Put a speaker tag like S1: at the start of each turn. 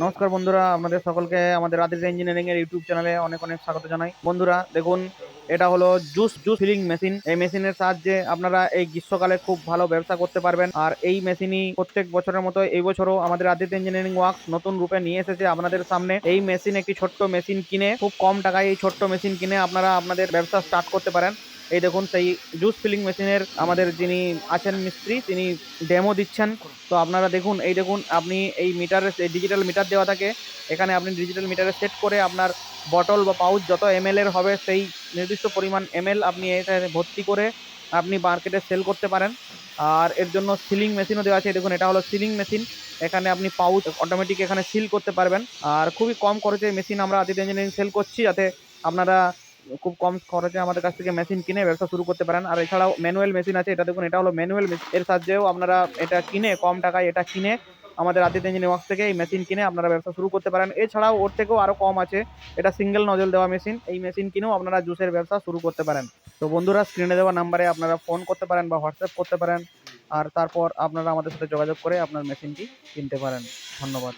S1: নমস্কার বন্ধুরা, আপনাদের সকলকে আমাদের আদিত্য ইঞ্জিনিয়ারিং এর ইউটিউব চ্যানেলে অনেক অনেক স্বাগত জানাই। বন্ধুরা, দেখুন, এটা হলো জুস জুস ফিলিং মেশিন এই মেশিনের সাহায্যে আপনারা এই গ্রীষ্মকালে খুব ভালো ব্যবসা করতে পারবেন। আর এই মেশিনই প্রত্যেক বছরের মতো এই বছরও আমাদের আদিত্য ইঞ্জিনিয়ারিং ওয়ার্কস নতুন রূপে নিয়ে এসেছে আপনাদের সামনে। এই মেশিন একটি ছোট্ট মেশিন কিনে, খুব কম টাকায় এই ছোট্ট মেশিন কিনে আপনারা আপনাদের ব্যবসা স্টার্ট করতে পারেন। এই দেখুন, সেই জুস ফিলিং মেশিনের আমাদের যিনি আছেন মিস্ত্রি, তিনি ডেমো দিচ্ছেন। তো আপনারা দেখুন, এই দেখুন, আপনি এই মিটারের ডিজিটাল মিটার দেওয়া থাকে। এখানে আপনি ডিজিটাল মিটারে সেট করে আপনার বটল বা পাউচ যত এম এর হবে, সেই নির্দিষ্ট পরিমাণ এম আপনি এখানে ভর্তি করে আপনি মার্কেটে সেল করতে পারেন। আর এর জন্য সিলিং মেশিনও দেওয়া আছে। দেখুন, এটা হলো সিলিং মেশিন এখানে আপনি পাউচ অটোমেটিক এখানে সিল করতে পারবেন। আর খুবই কম খরচে মেশিন আমরা আদিত্য ইঞ্জিনিয়ারিং সেল করছি, যাতে আপনারা খুব কম খরচে আমাদের কাছ থেকে মেশিন কিনে ব্যবসা শুরু করতে পারেন। আর এছাড়াও ম্যানুয়াল মেশিন আছে, এটা দেখুন, এটা হলো ম্যানুয়াল মেশিন এর সাহায্যেও আপনারা এটা কিনে, কম টাকায় এটা কিনে আমাদের আদিত্য ইঞ্জিনিয়ারিং ওয়ার্কস থেকে এই মেশিন কিনে আপনারা ব্যবসা শুরু করতে পারেন। এছাড়াও ওর থেকেও আরও কম আছে, এটা সিঙ্গেল নজল দেওয়া মেশিন এই মেশিন কিনেও আপনারা জুসের ব্যবসা শুরু করতে পারেন। তো বন্ধুরা স্ক্রিনে দেওয়া নাম্বারে আপনারা ফোন করতে পারেন বা হোয়াটসঅ্যাপ করতে পারেন। আর তারপর আপনারা আমাদের সাথে যোগাযোগ করে আপনার মেশিনটি কিনতে পারেন। ধন্যবাদ।